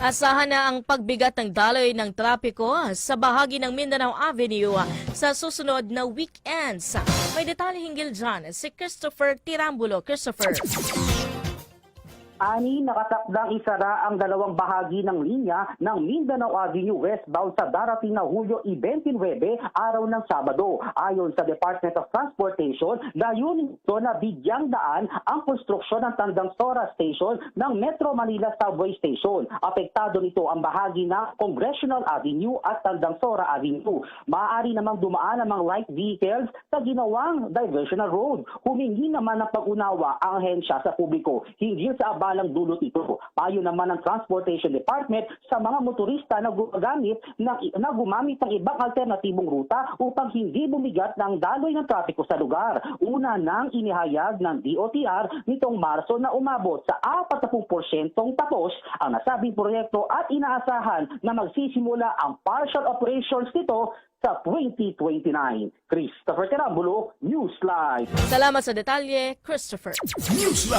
Asahan na ang pagbigat ng daloy ng trapiko sa bahagi ng Mindanao Avenue sa susunod na weekends. May detalye hinggil dyan si Christopher Tirambulo. Christopher. Ani, nakatakdang isara ang dalawang bahagi ng linya ng Mindanao Avenue westbound sa darating na Hulyo 29, araw ng Sabado. Ayon sa Department of Transportation, layunin ito na bigyang daan ang konstruksyon ng Tandang Sora Station ng Metro Manila Subway Station. Apektado nito ang bahagi ng Congressional Avenue at Tandang Sora Avenue. Maaari namang dumaan ang mga light vehicles sa ginawang diversional road. Humingi naman ng pag-unawa ang ahensya sa publiko hinggil sa abalang dulot ito. Payo naman ng Transportation Department sa mga motorista na gumagamit ng, na gumamit ng ibang alternatibong ruta upang hindi bumigat ng daloy ng trapiko sa lugar. Una nang inihayag ng DOTR nitong Marso na umabot sa 40% tapos ang nasabing proyekto at inaasahan na magsisimula ang partial operations nito sa 2029. Christopher Terambulo, Newsline. Salamat sa detalye, Christopher. Newsline.